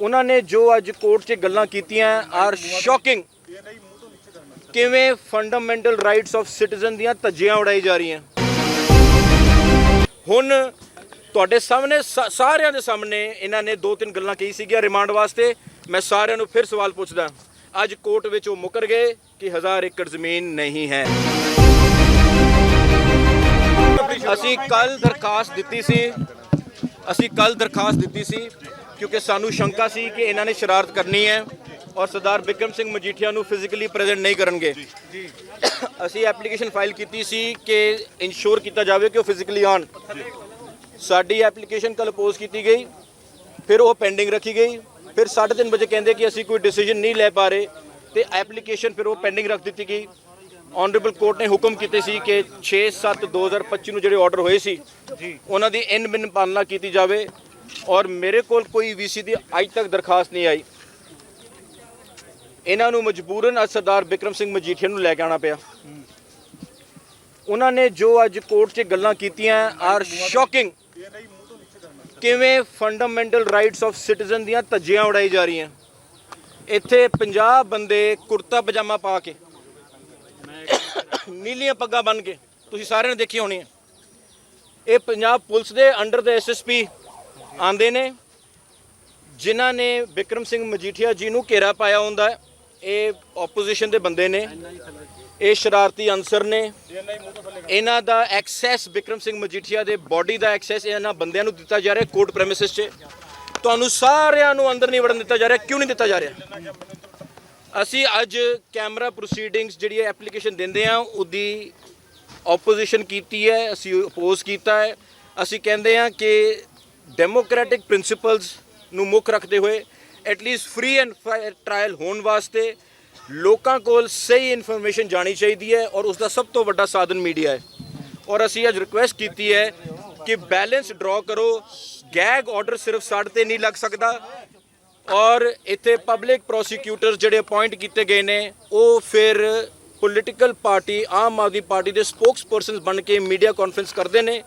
ਉਹਨਾਂ ਨੇ ਜੋ ਅੱਜ ਕੋਰਟ 'ਚ ਗੱਲਾਂ ਕੀਤੀਆਂ ਆਰ ਸ਼ੌਕਿੰਗ ਕਿਵੇਂ ਫੰਡਾਮੈਂਟਲ ਰਾਈਟਸ ਆਫ ਸਿਟੀਜ਼ਨ ਦੀਆਂ ਧੱਜੀਆਂ ਉਡਾਈ ਜਾ ਰਹੀਆਂ। ਹੁਣ ਤੁਹਾਡੇ ਸਾਹਮਣੇ ਸਾਰਿਆਂ ਦੇ ਸਾਹਮਣੇ ਇਹਨਾਂ ਨੇ ਦੋ ਤਿੰਨ ਗੱਲਾਂ ਕਹੀ ਸੀਗੀਆਂ ਰਿਮਾਂਡ ਵਾਸਤੇ। ਮੈਂ ਸਾਰਿਆਂ ਨੂੰ ਫਿਰ ਸਵਾਲ ਪੁੱਛਦਾ ਅੱਜ ਕੋਰਟ ਵਿੱਚ ਉਹ ਮੁਕਰ ਗਏ ਕਿ ਹਜ਼ਾਰ ਏਕੜ ਜ਼ਮੀਨ ਨਹੀਂ ਹੈ। ਅਸੀਂ ਕੱਲ ਦਰਖਾਸਤ ਦਿੱਤੀ ਸੀ। ਅਸੀਂ ਕੱਲ ਦਰਖਾਸਤ ਦਿੱਤੀ ਸੀ। ਕਿਉਂਕਿ ਸਾਨੂੰ ਸ਼ੰਕਾ ਸੀ ਕਿ ਇਹਨਾਂ ਨੇ ਸ਼ਰਾਰਤ ਕਰਨੀ ਹੈ ਔਰ ਸਰਦਾਰ ਬਿਕਰਮ ਸਿੰਘ ਮਜੀਠੀਆ ਨੂੰ ਫਿਜ਼ੀਕਲੀ ਪ੍ਰੈਜ਼ੈਂਟ ਨਹੀਂ ਕਰਨਗੇ। ਅਸੀਂ ਐਪਲੀਕੇਸ਼ਨ ਫਾਈਲ ਕੀਤੀ ਸੀ ਕਿ ਇਨਸ਼ੋਰ ਕੀਤਾ ਜਾਵੇ ਕਿ ਉਹ ਫਿਜ਼ੀਕਲੀ ਆਉਣ। ਸਾਡੀ ਐਪਲੀਕੇਸ਼ਨ ਕੱਲ ਅਪੋਜ਼ ਕੀਤੀ ਗਈ ਫਿਰ ਉਹ ਪੈਂਡਿੰਗ ਰੱਖੀ ਗਈ ਫਿਰ 3:30 ਵਜੇ ਕਹਿੰਦੇ ਕਿ ਅਸੀਂ ਕੋਈ ਡਿਸੀਜਨ ਨਹੀਂ ਲੈ ਪਾ ਰਹੇ ਤੇ ਐਪਲੀਕੇਸ਼ਨ ਫਿਰ ਉਹ ਪੈਂਡਿੰਗ ਰੱਖ ਦਿੱਤੀ ਗਈ। ਆਨਰੇਬਲ ਕੋਰਟ ਨੇ ਹੁਕਮ ਕੀਤੇ ਸੀ ਕਿ 6/7/2025 ਨੂੰ ਜਿਹੜੇ ਆਰਡਰ ਹੋਏ ਸੀ ਉਹਨਾਂ ਦੀ ਇਨ ਬਿਨ ਪਾਲਣਾ ਕੀਤੀ ਜਾਵੇ। ਔਰ ਮੇਰੇ ਕੋਲ ਕੋਈ ਵੀਸੀ ਦੀ ਅੱਜ ਤੱਕ ਦਰਖਾਸਤ ਨਹੀਂ ਆਈ। ਇਹਨਾਂ ਨੂੰ ਮਜਬੂਰਨ ਅੱਜ ਸਰਦਾਰ ਬਿਕਰਮ ਸਿੰਘ ਮਜੀਠੀਆ ਨੂੰ ਲੈ ਕੇ ਆਉਣਾ ਪਿਆ। ਉਹਨਾਂ ਨੇ ਜੋ ਅੱਜ ਕੋਰਟ 'ਚ ਗੱਲਾਂ ਕੀਤੀਆਂ ਆਰ ਸ਼ੌਕਿੰਗ ਕਿਵੇਂ ਫੰਡਾਮੈਂਟਲ ਰਾਈਟਸ ਆਫ ਸਿਟੀਜ਼ਨ ਦੀਆਂ ਧੱਜੀਆਂ ਉਡਾਈ ਜਾ ਰਹੀਆਂ। ਇੱਥੇ 50 ਬੰਦੇ ਕੁਰਤਾ ਪਜਾਮਾ ਪਾ ਕੇ ਨੀਲੀਆਂ ਪੱਗਾਂ ਬੰਨ ਕੇ, ਤੁਸੀਂ ਸਾਰਿਆਂ ਨੇ ਦੇਖੀ ਹੋਣੀ ਹੈ ਇਹ ਪੰਜਾਬ ਪੁਲਿਸ ਦੇ ਅੰਡਰ ਦੇ ਐਸਐਸਪੀ ਆਂਦੇ ਨੇ, ਜਿਨ੍ਹਾਂ ਨੇ ਵਿਕਰਮ ਸਿੰਘ ਮਜੀਠੀਆ ਜੀ ਨੂੰ ਘੇਰਾ ਪਾਇਆ ਹੁੰਦਾ ਇਹ ਆਪੋਜੀਸ਼ਨ ਦੇ ਬੰਦੇ ਨੇ, ਇਹ ਸ਼ਰਾਰਤੀ ਅਨਸਰ ਨੇ। ਇਹਨਾਂ ਦਾ ਐਕਸੈਸ ਵਿਕਰਮ ਸਿੰਘ ਮਜੀਠੀਆ ਦੇ ਬਾਡੀ ਦਾ ਐਕਸੈਸ ਇਹਨਾਂ ਬੰਦਿਆਂ ਨੂੰ ਦਿੱਤਾ ਜਾ ਰਿਹਾ ਕੋਰਟ ਪ੍ਰੈਮਿਸਿਸ 'ਚ। ਤੁਹਾਨੂੰ ਸਾਰਿਆਂ ਨੂੰ ਅੰਦਰ ਨਹੀਂ ਵੜਨ ਦਿੱਤਾ ਜਾ ਰਿਹਾ, ਕਿਉਂ ਨਹੀਂ ਦਿੱਤਾ ਜਾ ਰਿਹਾ? ਅਸੀਂ ਅੱਜ ਕੈਮਰਾ ਪ੍ਰੋਸੀਡਿੰਗਸ ਜਿਹੜੀ ਐਪਲੀਕੇਸ਼ਨ ਦਿੰਦੇ ਆ ਉਹਦੀ ਆਪੋਜੀਸ਼ਨ ਕੀਤੀ ਹੈ, ਅਸੀਂ ਅਪੋਜ਼ ਕੀਤਾ ਹੈ। ਅਸੀਂ ਕਹਿੰਦੇ ਆ ਕਿ ਡੈਮੋਕ੍ਰੈਟਿਕ ਪ੍ਰਿੰਸੀਪਲਸ ਨੂੰ ਮੁੱਖ ਰੱਖਦੇ ਹੋਏ at least free and fair trial ਹੋਣ ਵਾਸਤੇ ਲੋਕਾਂ ਕੋਲ ਸਹੀ ਇਨਫੋਰਮੇਸ਼ਨ ਜਾਣੀ ਚਾਹੀਦੀ ਹੈ ਔਰ ਉਸ ਦਾ ਸਭ ਤੋਂ ਵੱਡਾ ਸਾਧਨ ਮੀਡੀਆ ਹੈ। ਔਰ ਅਸੀਂ ਅੱਜ ਰਿਕੁਐਸਟ ਕੀਤੀ ਹੈ ਕਿ ਬੈਲੈਂਸ ਡਰਾ ਕਰੋ। ਗੈਗ ਆਰਡਰ ਸਿਰਫ ਸਾਡੇ ਤੇ ਨਹੀਂ ਲੱਗ ਸਕਦਾ। ਔਰ ਇੱਥੇ ਪਬਲਿਕ ਪ੍ਰੋਸੀਕਿਊਟਰ ਜਿਹੜੇ ਅਪਾਇੰਟ ਕੀਤੇ ਗਏ ਨੇ, ਉਹ ਫਿਰ political party Aam Aadmi party ਦੇ ਸਪੋਕਸਪਰਸਨਸ ਬਣ ਕੇ ਮੀਡੀਆ ਕਾਨਫਰੰਸ ਕਰਦੇ ਨੇ।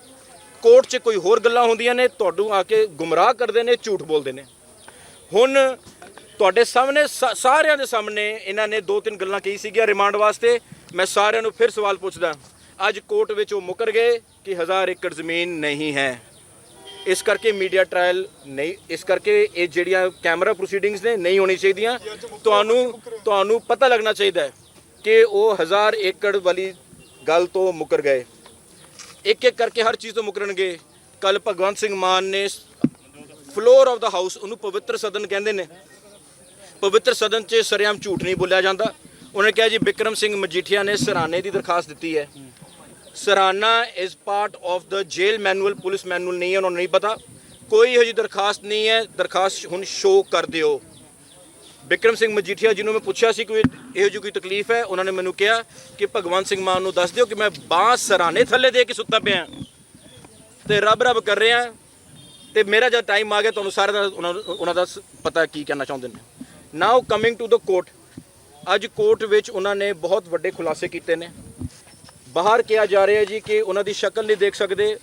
ਕੋਰਟ 'ਚ ਕੋਈ ਹੋਰ ਗੱਲਾਂ ਹੁੰਦੀਆਂ ਨੇ ਤੁਹਾਨੂੰ ਆ ਕੇ ਗੁੰਮਰਾਹ ਕਰਦੇ ਨੇ, ਝੂਠ ਬੋਲਦੇ ਨੇ। ਹੁਣ ਤੁਹਾਡੇ ਸਾਹਮਣੇ ਸਾ- ਸਾਰਿਆਂ ਦੇ ਸਾਹਮਣੇ ਇਹਨਾਂ ਨੇ ਦੋ ਤਿੰਨ ਗੱਲਾਂ ਕਹੀ ਸੀਗੀਆਂ ਰਿਮਾਂਡ ਵਾਸਤੇ। ਮੈਂ ਸਾਰਿਆਂ ਨੂੰ ਫਿਰ ਸਵਾਲ ਪੁੱਛਦਾ, ਅੱਜ ਕੋਰਟ ਵਿੱਚ ਉਹ ਮੁਕਰ ਗਏ ਕਿ ਹਜ਼ਾਰ ਏਕੜ ਜ਼ਮੀਨ ਨਹੀਂ ਹੈ। ਇਸ ਕਰਕੇ ਮੀਡੀਆ ਟ੍ਰਾਇਲ ਨਹੀਂ, ਇਸ ਕਰਕੇ ਇਹ ਜਿਹੜੀਆਂ ਕੈਮਰਾ ਪ੍ਰੋਸੀਡਿੰਗਸ ਨੇ, ਨਹੀਂ ਹੋਣੀ ਚਾਹੀਦੀਆਂ। ਤੁਹਾਨੂੰ ਤੁਹਾਨੂੰ ਪਤਾ ਲੱਗਣਾ ਚਾਹੀਦਾ ਹੈ ਕਿ ਉਹ ਹਜ਼ਾਰ ਏਕੜ ਵਾਲੀ ਗੱਲ ਤੋਂ ਮੁਕਰ ਗਏ। ਇੱਕ ਇੱਕ ਕਰਕੇ ਹਰ ਚੀਜ਼ ਤੋਂ ਮੁਕਰਨਗੇ। ਕੱਲ ਭਗਵੰਤ ਸਿੰਘ ਮਾਨ ਨੇ ਫਲੋਰ ਆਫ ਦਾ ਹਾਊਸ ਉਹਨੂੰ ਪਵਿੱਤਰ ਸਦਨ ਕਹਿੰਦੇ ਨੇ। ਪਵਿੱਤਰ ਸਦਨ 'ਚ ਸਰਿਆਮ ਝੂਠ ਨਹੀਂ ਬੋਲਿਆ ਜਾਂਦਾ। ਉਹਨੇ ਕਿਹਾ ਜੀ, ਬਿਕਰਮ ਸਿੰਘ ਮਜੀਠੀਆ ਨੇ ਸਰਾਣੇ ਦੀ ਦਰਖਾਸਤ ਦਿੱਤੀ ਹੈ। Sarana is part of the jail manual police manual ਨਹੀਂ ਹੈ, ਉਹਨਾਂ ਨੂੰ ਨਹੀਂ ਪਤਾ। ਕੋਈ ਇਹੋ ਜਿਹੀ ਦਰਖਾਸਤ ਨਹੀਂ ਹੈ। ਦਰਖਾਸਤ ਹੁਣ ਸ਼ੋਅ ਕਰ ਦਿਓ। ਬਿਕਰਮ ਸਿੰਘ ਮਜੀਠੀਆ ਜਿਹਨੂੰ ਮੈਂ ਪੁੱਛਿਆ ਸੀ ਕੋਈ ਇਹੋ ਜਿਹੀ ਕੋਈ ਤਕਲੀਫ ਹੈ? ਉਹਨਾਂ ਨੇ ਮੈਨੂੰ ਕਿਹਾ ਕਿ ਭਗਵੰਤ ਸਿੰਘ ਮਾਨ ਨੂੰ ਦੱਸ ਦਿਓ ਕਿ ਮੈਂ ਬਾਂਸ ਸਰਾਣੇ ਥੱਲੇ ਦੇ ਕੇ ਸੁੱਤਾ ਪਿਆ। ਤੇ ਰੱਬ ਰੱਬ ਕਰ ਰਿਹਾ। ਤੇ ਮੇਰਾ ਜਦ ਟਾਈਮ ਆ ਗਿਆ, ਤੁਹਾਨੂੰ ਸਾਰਿਆਂ ਦਾ ਉਹਨਾਂ ਉਹਨਾਂ ਦਾ ਸ- ਪਤਾ ਕੀ ਕਹਿਣਾ ਚਾਹੁੰਦੇ ਨੇ। Now coming to the court ਅੱਜ ਕੋਰਟ ਵਿੱਚ ਉਹਨਾਂ ਨੇ ਬਹੁਤ ਵੱਡੇ ਖੁਲਾਸੇ ਕੀਤੇ ਨੇ। ਬਾਹਰ ਕਿਹਾ ਜਾ ਰਿਹਾ ਜੀ ਕਿ ਉਹਨਾਂ ਦੀ ਸ਼ਕਲ ਨਹੀਂ ਦੇਖ ਸਕਦੇ।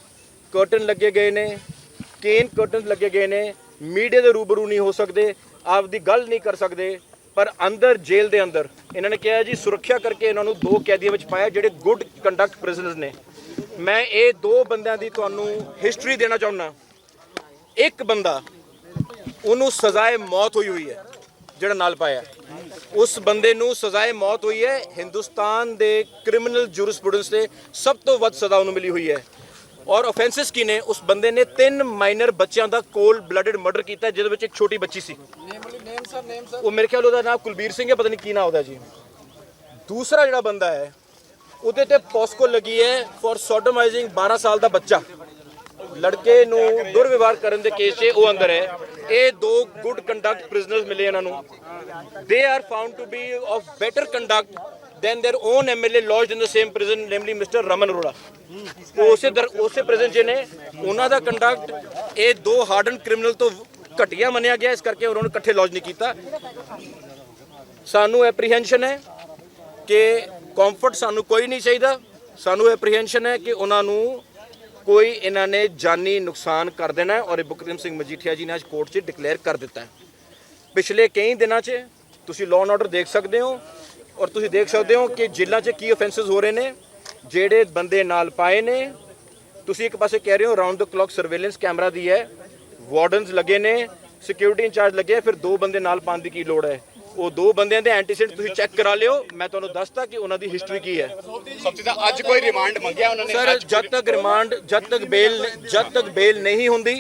ਕਰਟਨ ਲੱਗੇ ਗਏ ਨੇ। ਕੇਨ ਕਰਟਨ ਲੱਗੇ ਗਏ ਨੇ। ਮੀਡੀਆ ਦੇ ਰੂਬਰੂ ਨਹੀਂ ਹੋ ਸਕਦੇ। ਆਪਦੀ ਗੱਲ ਨਹੀਂ ਕਰ ਸਕਦੇ, ਪਰ ਅੰਦਰ, ਜੇਲ੍ਹ ਦੇ ਅੰਦਰ ਇਹਨਾਂ ਨੇ ਕਿਹਾ ਜੀ, ਸੁਰੱਖਿਆ ਕਰਕੇ ਇਹਨਾਂ ਨੂੰ ਦੋ ਕੈਦੀਆਂ ਵਿੱਚ ਪਾਇਆ, ਜਿਹੜੇ ਗੁੱਡ ਕੰਡਕਟ ਪ੍ਰਿਜ਼ਨਰਸ ਨੇ। ਮੈਂ ਇਹ ਦੋ ਬੰਦਿਆਂ ਦੀ ਤੁਹਾਨੂੰ ਹਿਸਟਰੀ ਦੇਣਾ ਚਾਹੁੰਦਾ। ਇੱਕ ਬੰਦਾ, ਉਹਨੂੰ ਸਜ਼ਾਏ ਮੌਤ ਹੋਈ ਹੋਈ ਹੈ, ਜਿਹੜਾ ਨਾਲ ਪਾਇਆ। ਉਸ ਬੰਦੇ ਨੂੰ ਸਜ਼ਾਏ ਮੌਤ ਹੋਈ ਹੈ, ਹਿੰਦੁਸਤਾਨ ਦੇ ਕ੍ਰਿਮੀਨਲ ਜੂਰਿਸਪ੍ਰੂਡੈਂਸ ਤੇ ਸਭ ਤੋਂ ਵੱਧ ਸਜ਼ਾ ਉਹਨੂੰ ਮਿਲੀ ਹੋਈ ਹੈ। ਔਰ ਆਫੈਂਸਸ ਕੀ ਨੇ? ਉਸ ਬੰਦੇ ਨੇ ਤਿੰਨ ਮਾਈਨਰ ਬੱਚਿਆਂ ਦਾ ਕੋਲਡ ਬਲੱਡਡ ਮਰਡਰ ਕੀਤਾ, ਜਿਹਦੇ ਵਿੱਚ ਇੱਕ ਛੋਟੀ ਬੱਚੀ ਸੀ। ਉਹ ਮੇਰੇ ਖਿਆਲ ਉਹਦਾ ਨਾਮ ਕੁਲਬੀਰ ਸਿੰਘ ਹੈ, ਪਤਾ ਨਹੀਂ ਕੀ ਨਾਮ ਉਹਦਾ ਜੀ। ਦੂਸਰਾ ਜਿਹੜਾ ਬੰਦਾ ਹੈ, ਉਹਦੇ ਤੇ ਪੋਸਕੋ ਲੱਗੀ ਹੈ ਫॉर ਸੋਡੋਮਾਈਜ਼ਿੰਗ 12 ਸਾਲ ਦਾ ਬੱਚਾ। ਲੜਕੇ ਨੂੰ ਦੁਰਵਿਵਹਾਰ ਕਰਨ ਦੇ ਕੇਸ 'ਚ ਉਹ ਅੰਦਰ ਹੈ। ਇਹ ਦੋ ਗੁੱਡ ਕੰਡਕਟ ਪ੍ਰਿਜ਼ਨਰਸ ਮਿਲੇ ਇਹਨਾਂ ਨੂੰ। They are found to be of better conduct then their own MLA lodged in the same prison, namely Mr. Raman Roda. ਉਸੇ ਦਰ ਉਸੇ prison 'ਚ ਨੇ ਉਹਨਾਂ ਦਾ ਕੰਡਕਟ ਇਹ ਦੋ ਹਾਰਡਨ ਕ੍ਰਿਮੀਨਲ ਤੋਂ ਘਟੀਆ ਮੰਨਿਆ ਗਿਆ ਇਸ ਕਰਕੇ ਉਹਨਾਂ ਨੂੰ ਇਕੱਠੇ ਲੌਜ ਨਹੀਂ ਕੀਤਾ ਸਾਨੂੰ ਐਪਰੀਹੈਂਸ਼ਨ ਹੈ ਕਿ ਕੰਫਰਟ ਸਾਨੂੰ ਕੋਈ ਨਹੀਂ ਚਾਹੀਦਾ ਸਾਨੂੰ ਐਪਰੀਹੈਂਸ਼ਨ ਹੈ ਕਿ ਉਹਨਾਂ ਨੂੰ ਕੋਈ ਇਹਨਾਂ ਨੇ ਜਾਨੀ ਨੁਕਸਾਨ ਕਰ ਦੇਣਾ ਔਰ ਬੁਕਰਮ ਸਿੰਘ ਮਜੀਠੀਆ ਜੀ ਨੇ ਅੱਜ ਕੋਰਟ 'ਚ ਡਿਕਲੇਅਰ ਕਰ ਦਿੱਤਾ ਪਿਛਲੇ ਕਈ ਦਿਨਾਂ 'ਚ ਤੁਸੀਂ ਲਾਅ ਐਂਡ ਦੇਖ ਸਕਦੇ ਹੋ ਔਰ ਤੁਸੀਂ ਦੇਖ ਸਕਦੇ ਹੋ ਕਿ ਜੇਲ੍ਹਾਂ 'ਚ ਕੀ ਆਫੈਂਸਸ ਹੋ ਰਹੇ ਨੇ, ਜਿਹੜੇ ਬੰਦੇ ਨਾਲ ਪਾਏ ਨੇ। ਤੁਸੀਂ ਇੱਕ ਪਾਸੇ ਕਹਿ ਰਹੇ ਹੋ round the clock surveillance camera ਦੀ ਹੈ ਵਾਰਡਨਸ ਲੱਗੇ ਨੇ ਸਿਕਿਉਰਿਟੀ ਇੰਚਾਰਜ ਲੱਗੇ, ਫਿਰ ਦੋ ਬੰਦੇ ਨਾਲ ਪਾਉਣ ਦੀ ਕੀ ਲੋੜ ਹੈ? ਉਹ ਦੋ ਬੰਦਿਆਂ ਦੇ ਐਂਟੀਸੈਂਟ ਤੁਸੀਂ ਚੈੱਕ ਕਰਾ ਲਿਓ। ਮੈਂ ਤੁਹਾਨੂੰ ਦੱਸਤਾ ਕਿ ਉਹਨਾਂ ਦੀ ਹਿਸਟਰੀ ਕੀ ਹੈ। ਸਭ ਤੋਂ ਅੱਜ ਕੋਈ ਰਿਮਾਂਡ ਮੰਗਿਆ ਉਹਨਾਂ ਨੇ? ਸਰ ਜਦ ਤੱਕ ਰਿਮਾਂਡ ਜਦ ਤੱਕ ਬੇਲ ਜਦ ਤੱਕ ਬੇਲ ਨਹੀਂ ਹੁੰਦੀ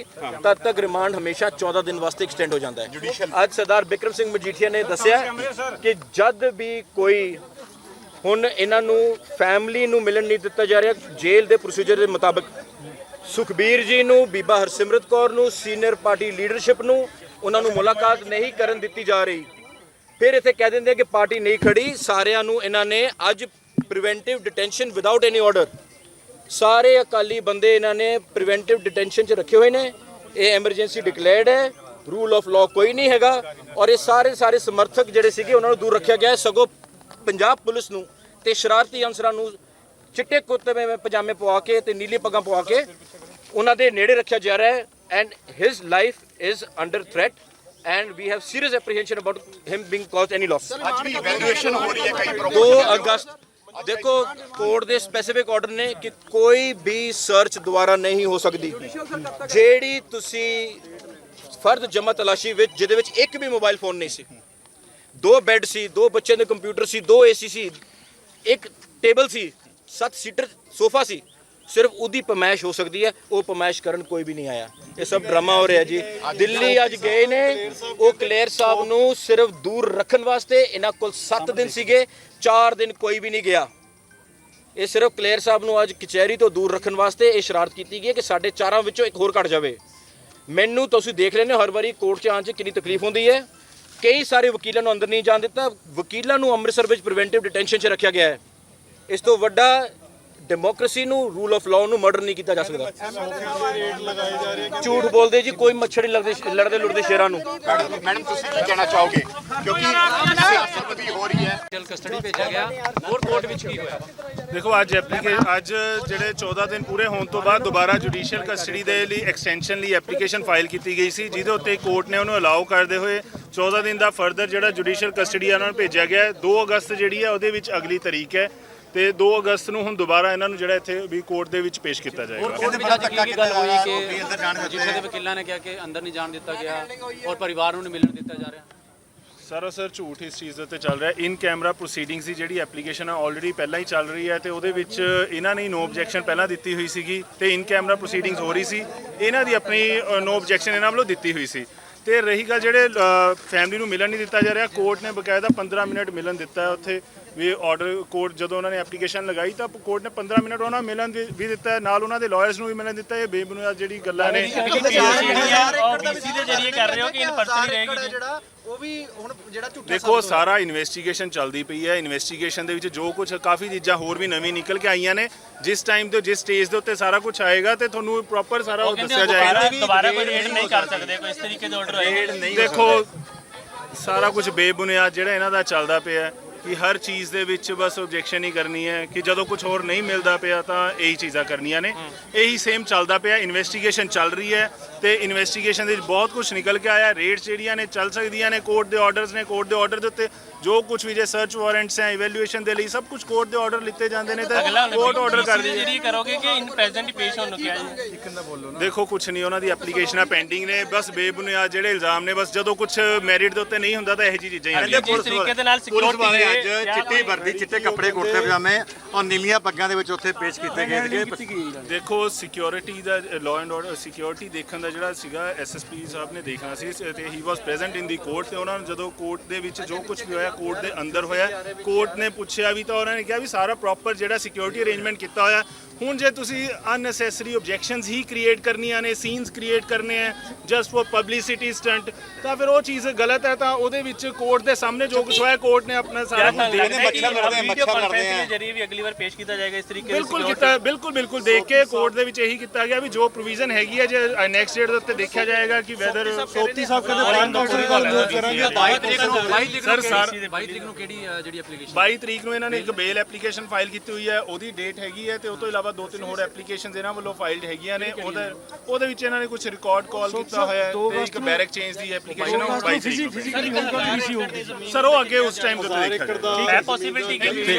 ਤਦ ਤੱਕ ਰਿਮਾਂਡ ਹਮੇਸ਼ਾ 14 ਦਿਨ ਵਾਸਤੇ ਐਕਸਟੈਂਡ ਹੋ ਜਾਂਦਾ ਹੈ। ਅੱਜ ਸਰਦਾਰ ਬਿਕਰਮ ਸਿੰਘ ਮਜੀਠੀਆ ਨੇ ਦੱਸਿਆ ਕਿ ਜਦ ਵੀ ਕੋਈ ਹੁਣ ਇਹਨਾਂ ਨੂੰ ਫੈਮਿਲੀ ਨੂੰ ਮਿਲਣ ਨਹੀਂ ਦਿੱਤਾ ਜਾ ਰਿਹਾ ਜੇਲ੍ਹ ਦੇ ਪ੍ਰੋਸੀਜਰ ਦੇ ਮੁਤਾਬਕ। ਸੁਖਬੀਰ ਜੀ ਨੂੰ ਬੀਬਾ ਹਰਸਿਮਰਤ ਕੌਰ ਨੂੰ ਸੀਨੀਅਰ ਪਾਰਟੀ ਲੀਡਰਸ਼ਿਪ ਨੂੰ ਉਹਨਾਂ ਨੂੰ ਮੁਲਾਕਾਤ ਨਹੀਂ ਕਰਨ ਦਿੱਤੀ ਜਾ ਰਹੀ। ਫਿਰ ਇੱਥੇ ਕਹਿ ਦਿੰਦੇ ਕਿ ਪਾਰਟੀ ਨਹੀਂ ਖੜੀ। ਸਾਰਿਆਂ ਨੂੰ ਇਹਨਾਂ ਨੇ ਅੱਜ preventive detention without any order Akali Akali ਬੰਦੇ ਇਹਨਾਂ ਨੇ ਪ੍ਰੀਵੈਂਟਿਵ ਡਿਟੈਂਸ਼ਨ 'ਚ ਰੱਖੇ ਹੋਏ ਨੇ। ਇਹ ਐਮਰਜੈਂਸੀ ਡਿਕਲੇਅਰਡ ਹੈ। ਰੂਲ ਆਫ ਲਾਅ ਕੋਈ ਨਹੀਂ ਹੈਗਾ। ਔਰ ਇਹ ਸਾਰੇ ਸਾਰੇ ਸਮਰਥਕ ਜਿਹੜੇ ਸੀਗੇ, ਉਹਨਾਂ ਨੂੰ ਦੂਰ ਰੱਖਿਆ ਗਿਆ ਹੈ। ਸਗੋਂ ਪੰਜਾਬ ਪੁਲਿਸ ਨੂੰ ਤੇ ਸ਼ਰਾਰਤੀ ਅਨਸਰਾਂ ਨੂੰ ਚਿੱਟੇ ਕੁੱਤੇ ਵਿੱਚ ਪਜਾਮੇ ਪਵਾ ਕੇ ਤੇ ਨੀਲੀ ਪੱਗਾਂ ਪਵਾ ਕੇ ਉਹਨਾਂ ਦੇ ਨੇੜੇ ਰੱਖਿਆ ਜਾ ਰਿਹਾ ਹੈ। And his life is under threat and we have serious apprehension about him being caused any loss ਅੱਜ ਵੀ ਇਵੈਲੂਏਸ਼ਨ ਹੋ ਰਹੀ ਹੈ ਕਈ 2 ਅਗਸਤ ਦੇਖੋ ਕੋਰਟ ਦੇ ਸਪੈਸੀਫਿਕ ਆਰਡਰ ਨੇ ਕਿ ਕੋਈ ਵੀ ਸਰਚ ਦੁਆਰਾ ਨਹੀਂ ਹੋ ਸਕਦੀ ਜਿਹੜੀ ਤੁਸੀਂ ਫਰਦ ਜਮਾ ਤਲਾਸ਼ੀ ਵਿੱਚ ਜਿਹਦੇ ਵਿੱਚ ਇੱਕ ਵੀ ਮੋਬਾਈਲ ਫੋਨ ਨਹੀਂ ਸੀ ਦੋ ਬੈੱਡ ਸੀ ਦੋ ਬੱਚਿਆਂ ਦੇ ਕੰਪਿਊਟਰ ਸੀ ਦੋ ਏਸੀ ਸੀ ਇੱਕ ਟੇਬਲ ਸੀ ਸੱਤ ਸੀਟਰ ਸੋਫਾ ਸੀ ਸਿਰਫ ਉਹਦੀ ਪਮਾਇਸ਼ ਹੋ ਸਕਦੀ ਹੈ, ਉਹ ਪਮਾਇਸ਼ ਕਰਨ ਕੋਈ ਵੀ ਨਹੀਂ ਆਇਆ। ਇਹ ਸਭ ਡਰਾਮਾ ਹੋ ਰਿਹਾ ਜੀ। ਦਿੱਲੀ ਅੱਜ ਗਏ ਨੇ। ਉਹ ਕਲੇਰ ਸਾਹਿਬ ਨੂੰ ਸਿਰਫ ਦੂਰ ਰੱਖਣ ਵਾਸਤੇ ਇਹਨਾਂ ਕੋਲ 7 ਦਿਨ ਸੀਗੇ 4 ਦਿਨ ਕੋਈ ਵੀ ਨਹੀਂ ਗਿਆ। ਇਹ ਸਿਰਫ ਕਲੇਰ ਸਾਹਿਬ ਨੂੰ ਅੱਜ ਕਚਹਿਰੀ ਤੋਂ ਦੂਰ ਰੱਖਣ ਵਾਸਤੇ ਇਹ ਸ਼ਰਾਰਤ ਕੀਤੀ ਗਈ ਹੈ ਕਿ ਸਾਡੇ ਚਾਰਾਂ ਵਿੱਚੋਂ ਇੱਕ ਹੋਰ ਘਟ ਜਾਵੇ। ਮੈਨੂੰ ਤੁਸੀਂ ਦੇਖ ਲੈਂਦੇ ਹੋ ਹਰ ਵਾਰੀ ਕੋਰਟ 'ਚ ਆਉਣ 'ਚ ਕਿੰਨੀ ਤਕਲੀਫ ਹੁੰਦੀ ਹੈ। ਕਈ ਸਾਰੇ ਵਕੀਲਾਂ ਨੂੰ ਅੰਦਰ ਨਹੀਂ ਜਾਣ ਦਿੱਤਾ। ਵਕੀਲਾਂ ਨੂੰ ਅੰਮ੍ਰਿਤਸਰ ਵਿੱਚ ਪ੍ਰੀਵੈਂਟਿਵ ਡਿਟੈਂਸ਼ਨ 'ਚ ਰੱਖਿਆ ਗਿਆ ਹੈ। ਇਸ ਤੋਂ ਵੱਡਾ ਡੈਮੋਕ੍ਰੇਸੀ ਨੂੰ ਰੂਲ ਆਫ ਲਾਅ ਨੂੰ ਮਰਡਰ ਨਹੀਂ ਕੀਤਾ ਜਾ ਸਕਦਾ। ਝੂਠ ਬੋਲਦੇ ਜੀ ਕੋਈ ਮੱਛਰ ਨਹੀਂ ਲੜਦੇ ਲੜਦੇ ਲੁੜਦੇ ਸ਼ੇਰਾਂ ਨੂੰ। ਮੈਡਮ ਤੁਸੀਂ ਕੀ ਕਹਿਣਾ ਚਾਹੋਗੇ? ਕਿਉਂਕਿ ਸਿਆਸਤ ਵੀ ਹੋ ਰਹੀ ਹੈ। ਜਲ ਕਸਟਡੀ ਭੇਜਿਆ ਗਿਆ। ਹੋਰ ਕੋਰਟ ਵਿੱਚ ਕੀ ਹੋਇਆ? ਦੇਖੋ ਅੱਜ ਐਪਲੀਕੇਸ਼ਨ ਅੱਜ ਜਿਹੜੇ 14 ਦਿਨ ਪੂਰੇ ਹੋਣ ਤੋਂ ਬਾਅਦ ਦੁਬਾਰਾ ਜੁਡੀਸ਼ੀਅਲ ਕਸਟਡੀ ਦੇ ਲਈ ਐਕਸਟੈਂਸ਼ਨ ਲਈ ਐਪਲੀਕੇਸ਼ਨ ਫਾਈਲ ਕੀਤੀ ਗਈ ਸੀ ਜਿਹਦੇ ਉੱਤੇ ਕੋਰਟ ਨੇ ਉਹਨੂੰ ਅਲਾਉ ਕਰਦੇ ਹੋਏ 14 ਦਿਨ ਦਾ ਫਰਦਰ ਜਿਹੜਾ ਜੁਡੀਸ਼ੀਅਲ ਕਸਟਡੀ ਉਹਨਾਂ ਨੂੰ ਭੇਜਿਆ ਗਿਆ ਹੈ। 2 ਅਗਸਤ ਜਿਹੜੀ ਹੈ ਉਹਦੇ ਵਿੱਚ ਅਗਲੀ ਤਰੀਕ ਹੈ। ਤੇ 2 ਅਗਸਤ ਨੂੰ ਹੁਣ ਦੁਬਾਰਾ ਇਹਨਾਂ ਨੂੰ ਜਿਹੜਾ ਇੱਥੇ ਵੀ ਕੋਰਟ ਦੇ ਵਿੱਚ ਪੇਸ਼ ਕੀਤਾ ਜਾਏਗਾ। ਕੋਰਟ ਵਿੱਚ ਅੱਜ ਕੀ ਕੀ ਗੱਲ ਹੋਈ ਕਿ ਜਿੱਥੇ ਦੇ ਵਕੀਲਾਂ ਨੇ ਕਿਹਾ ਕਿ ਅੰਦਰ ਨਹੀਂ ਜਾਣ ਦਿੱਤਾ ਗਿਆ ਔਰ ਪਰਿਵਾਰ ਨੂੰ ਨਹੀਂ ਮਿਲਣ ਦਿੱਤਾ ਜਾ ਰਿਹਾ? ਸਰਾਸਰ ਝੂਠ ਇਸ ਚੀਜ਼ ਦੇ ਉੱਤੇ ਚੱਲ ਰਿਹਾ। ਇਨ ਕੈਮਰਾ ਪ੍ਰੋਸੀਡਿੰਗਸ ਦੀ ਜਿਹੜੀ ਐਪਲੀਕੇਸ਼ਨ ਹੈ ਆਲਰੇਡੀ ਪਹਿਲਾਂ ਹੀ ਚੱਲ ਰਹੀ ਹੈ ਤੇ ਉਹਦੇ ਵਿੱਚ ਇਹਨਾਂ ਨੇ ਨੋ ਆਬਜੈਕਸ਼ਨ ਪਹਿਲਾਂ ਦਿੱਤੀ ਹੋਈ ਸੀਗੀ ਤੇ ਇਨ ਕੈਮਰਾ ਪ੍ਰੋਸੀਡਿੰਗਸ ਹੋ ਰਹੀ ਸੀ। ਇਹਨਾਂ ਦੀ ਆਪਣੀ ਨੋ ਆਬਜੈਕਸ਼ਨ ਇਹਨਾਂ ਵੱਲੋਂ ਦਿੱਤੀ ਹੋਈ ਸੀ। ਤੇ ਰਹੀ ਗੱਲ ਜਿਹੜੇ ਫੈਮਿਲੀ ਨੂੰ ਮਿਲਣ ਨਹੀਂ ਦਿੱਤਾ ਜਾ ਰਿਹਾ ਕੋਰਟ ਨੇ ਬਕਾਇਦਾ 15 ਮਿੰਟ ਮਿਲਣ ਦਿੱਤਾ ਉੱਥੇ, ਵੀ ਆਰਡਰ ਕੋਰਟ ਜਦੋਂ ਉਹਨਾਂ ਨੇ ਐਪਲੀਕੇਸ਼ਨ ਲਗਾਈ ਤਾਂ ਕੋਰਟ ਨੇ 15 ਮਿੰਟ ਉਹਨਾਂ ਨੂੰ ਮਿਲਣ ਦੀ- ਵੀ ਦਿੱਤਾ ਨਾਲ ਉਹਨਾਂ ਦੇ ਲਾਇਰਸ ਨੂੰ ਵੀ ਮਿਲਣ ਦਿੱਤਾ ਇਹ ਬੇਬੁਨਿਆਦ ਜਿਹੜੀ ਗੱਲਾਂ ਨੇ। ਓਬੀਸੀ ਦੇ ਜਰੀਏ ਕਰ ਰਹੇ ਹੋ ਕਿ ਇਨ ਪਰਸਨ ਹੀ ਰਹੇਗੀ ਜਿਹੜਾ ਉਹ ਵੀ ਹੁਣ ਜਿਹੜਾ ਝੂਠਾ ਦੇਖੋ ਸਾਰਾ ਇਨਵੈਸਟੀਗੇਸ਼ਨ ਚੱਲਦੀ ਪਈ ਹੈ। ਇਨਵੈਸਟੀਗੇਸ਼ਨ ਦੇ ਵਿੱਚ ਜੋ ਕੁਝ ਕਾਫੀ ਚੀਜ਼ਾਂ ਹੋਰ ਵੀ ਨਵੀਂ ਨਿਕਲ ਕੇ ਆਈਆਂ ਨੇ। ਜਿਸ ਟਾਈਮ ਤੇ ਜਿਸ ਸਟੇਜ ਦੇ ਉੱਤੇ ਸਾਰਾ ਕੁਝ ਆਏਗਾ ਤੇ ਤੁਹਾਨੂੰ ਪ੍ਰੋਪਰ ਸਾਰਾ ਉਹ ਦੱਸਿਆ ਜਾਏਗਾ। ਦੁਬਾਰਾ ਕੋਈ ਰੇਡ ਨਹੀਂ ਕਰ ਸਕਦੇ ਕੋਈ ਇਸ ਤਰੀਕੇ ਦੇ ਆਰਡਰ ਹੋਏ ਦੇਖੋ ਸਾਰਾ ਕੁਝ ਬੇਬੁਨਿਆਦ ਜਿਹੜਾ ਇਹਨਾਂ ਦਾ ਚੱਲਦਾ ਪਿਆ ਹੈ ਕਿ ਹਰ ਚੀਜ਼ ਦੇ ਵਿੱਚ ਬਸ ਆਬਜੈਕਸ਼ਨ ਹੀ ਕਰਨੀ ਹੈ ਕਿ ਜਦੋਂ ਕੁਝ ਹੋਰ ਨਹੀਂ ਮਿਲਦਾ ਪਿਆ ਤਾਂ ਇਹੀ ਚੀਜ਼ਾਂ ਕਰਨੀਆਂ ਨੇ। ਇਹੀ ਸੇਮ ਚੱਲਦਾ ਪਿਆ। ਇਨਵੈਸਟੀਗੇਸ਼ਨ ਚੱਲ ਰਹੀ ਹੈ। ਤੇ ਇਨਵੈਸਟੀਗੇਸ਼ਨ ਦੇ ਵਿੱਚ ਬਹੁਤ ਕੁਝ ਨਿਕਲ ਕੇ ਆਇਆ। ਰੇਟਸ ਜਿਹੜੀਆਂ ਨੇ ਚੱਲ ਸਕਦੀਆਂ ਨੇ ਕੋਰਟ ਦੇ ਆਰਡਰਸ ਨੇ ਕੋਰਟ ਦੇ ਆਰਡਰ ਦੇ ਉੱਤੇ ਜੋ ਕੁਝ ਵੀ ਜੇ ਸਰਚ ਵਾਰੰਟਸ ਹੈ ਇਵੈਲੂਏਸ਼ਨ ਦੇ ਲਈ ਸਭ ਕੁਝ ਕੋਰਟ ਦੇ ਆਰਡਰ ਲਿੱਤੇ ਜਾਂਦੇ ਨੇ ਤੇ ਕੋਰਟ ਆਰਡਰ ਕਰ ਹੈ ਜਰੀਏ ਕਰੋਗੇ ਕਿ ਇਨ ਪ੍ਰੈਜ਼ੈਂਟ ਹੀ ਪੇਸ਼ ਹੋਣ ਨੂੰ ਕਿਹਾ ਜੀ। ਦੇਖੋ ਕੁਝ ਨਹੀਂ ਉਹਨਾਂ ਦੀ ਐਪਲੀਕੇਸ਼ਨਾਂ ਪੈਂਡਿੰਗ ਨੇ ਬਸ ਬੇਬੁਨਿਆਦ ਜਿਹੜੇ ਇਲਜ਼ਾਮ ਨੇ ਬਸ ਜਦੋਂ ਕੁਝ ਮੈਰਿਟ ਦੇ ਉੱਤੇ ਨਹੀਂ ਹੁੰਦਾ ਤਾਂ ਇਹੋ ਜਿਹੀ ਚੀਜ਼ਾਂ ਹੀ ਹੁੰਦੀਆਂ। ਜਿਸ ਤਰੀਕੇ ਦੇ ਨਾਲ ਪੁਲਿਸ ਸਿਕਿਉਰਿਟੀ ਅੱਜ ਚਿੱਟੀ ਵਰਦੀ ਚਿੱਟੇ ਕੱਪੜੇ ਕੁੜਤੇ ਪਜਾਮੇ ਔਰ ਨੀਲੀਆਂ ਪੱਗਾਂ ਦੇ ਵਿੱਚ ਉੱਥੇ ਪੇਸ਼ ਕੀਤੇ ਗਏ ਸੀਗੇ। ਦੇਖੋ ਸਿਕਿਉਰਿਟੀ ਦਾ ਲਾਅ ਐਂਡ ਆਰਡਰ ਸਿਕਿਉਰਿਟੀ ਦੇਖਣ ਦਾ ਜਿਹੜਾ ਸੀਗਾ ਐਸਐਸਪੀ ਸਾਹਿਬ ਨੇ ਦੇਖਣਾ ਸੀ ਤੇ ਹੀ ਵਾਸ ਪ੍ਰੈਜ਼ੈਂਟ ਇਨ ਦੀ ਕੋਰਟ ਤੇ ਉਹਨਾਂ ਨੂੰ ਜਦੋਂ ਕੋਰਟ ਦੇ ਵਿੱਚ ਜੋ ਕੁਝ ਵੀ ਹੋਇਆ ਕੋਰਟ ਦੇ ਅੰਦਰ ਹੋਇਆ ਕੋਰਟ ਨੇ ਪੁੱਛਿਆ ਵੀ ਤਾਂ ਉਹਨਾਂ ਨੇ ਕਿਹਾ ਵੀ ਸਾਰਾ ਪ੍ਰੋਪਰ ਜਿਹੜਾ ਸਿਕਿਉਰਿਟੀ ਅਰੇਂਜਮੈਂਟ ਕੀਤਾ ਹੋਇਆ ਹੁਣ ਜੇ ਤੁਸੀਂ ਅਨਨੈਸੈਸਰੀ ਆਬਜੈਕਸ਼ਨਸ ਹੀ ਕ੍ਰੀਏਟ ਕਰਨੀਆਂ ਨੇ ਸੀਨਸ ਕ੍ਰੀਏਟ ਕਰਨੇ ਆ ਜਸਟ ਫॉर ਪਬਲਿਸਿਟੀ ਸਟੰਟ ਤਾਂ ਫਿਰ ਉਹ ਚੀਜ਼ ਗਲਤ ਹੈ ਤਾਂ ਉਹਦੇ ਵਿੱਚ ਕੋਰਟ ਦੇ ਸਾਹਮਣੇ ਜੋ ਕੁਝ ਹੋਇਆ ਕੋਰਟ ਨੇ ਆਪਣਾ ਸਾਰਾ ਕੁਝ ਦੇਖ ਮੱਛਰ ਲੜਦੇ, ਵੀਡੀਓ ਮੱਛਰ ਲੜਦੇ ਕਾਨਫਰੰਸ ਆ। ਦੇ ਜਰੀਏ ਵੀ ਅਗਲੀ ਵਾਰ ਪੇਸ਼ ਕੀਤਾ ਜਾਏਗਾ ਇਸ ਤਰੀਕੇ ਬਿਲਕੁਲ। ਕੀਤਾ ਬਿਲਕੁਲ ਬਿਲਕੁਲ ਦੇਖ ਕੇ ਕੋਰਟ ਦੇ ਵਿੱਚ ਇਹੀ ਕੀਤਾ ਗਿਆ ਵੀ ਜੋ ਪ੍ਰੋਵੀਜ਼ਨ ਹੈਗੀ ਹੈ ਜੇ ਨੈਕਸਟ ਡੇਟ ਦੇ ਉੱਤੇ ਦੇਖਿਆ ਜਾਏਗਾ ਕਿ ਵੈਦਰ ਸੋਪਤੀ ਸਾਹਿਬ ਕਹਿੰਦੇ 22 ਤਰੀਕ ਨੂੰ ਕਿਹੜੀ ਜਿਹੜੀ ਐਪਲੀਕੇਸ਼ਨ 22 ਤਰੀਕ ਨੂੰ ਇਹਨਾਂ ਨੇ ਇੱਕ ਬੇਲ ਐਪਲੀਕੇਸ਼ਨ ਫਾਈਲ ਕੀਤੀ ਹੋਈ ਹੈ ਉਹਦੀ ਡੇਟ ਹੈਗੀ ਹੈ ਤੇ ਉਸ ਤੋਂ ਇਲਾਵਾ ਇਲਾਵਾ ਦੋ ਤਿੰਨ ਹੋਰ ਐਪਲੀਕੇਸ਼ਨਸ ਇਹਨਾਂ ਵੱਲੋਂ ਫਾਈਲਡ ਹੈਗੀਆਂ ਨੇ। ਉਹਦੇ ਉਹਦੇ ਵਿੱਚ ਇਹਨਾਂ ਨੇ ਕੁਝ ਰਿਕਾਰਡ ਕਾਲ ਕੀਤਾ ਹੋਇਆ ਹੈ ਤੇ ਇੱਕ ਬੈਰਕ ਚੇਂਜ ਦੀ ਐਪਲੀਕੇਸ਼ਨ ਉਹ 22 ਤਰੀਕ ਨੂੰ ਸਰ ਉਹ। ਅੱਗੇ ਉਸ ਟਾਈਮ ਤੇ ਦੇਖਿਆ ਜਾਏਗਾ ਹੈ। ਪੋਸਿਬਿਲਿਟੀ ਕਿ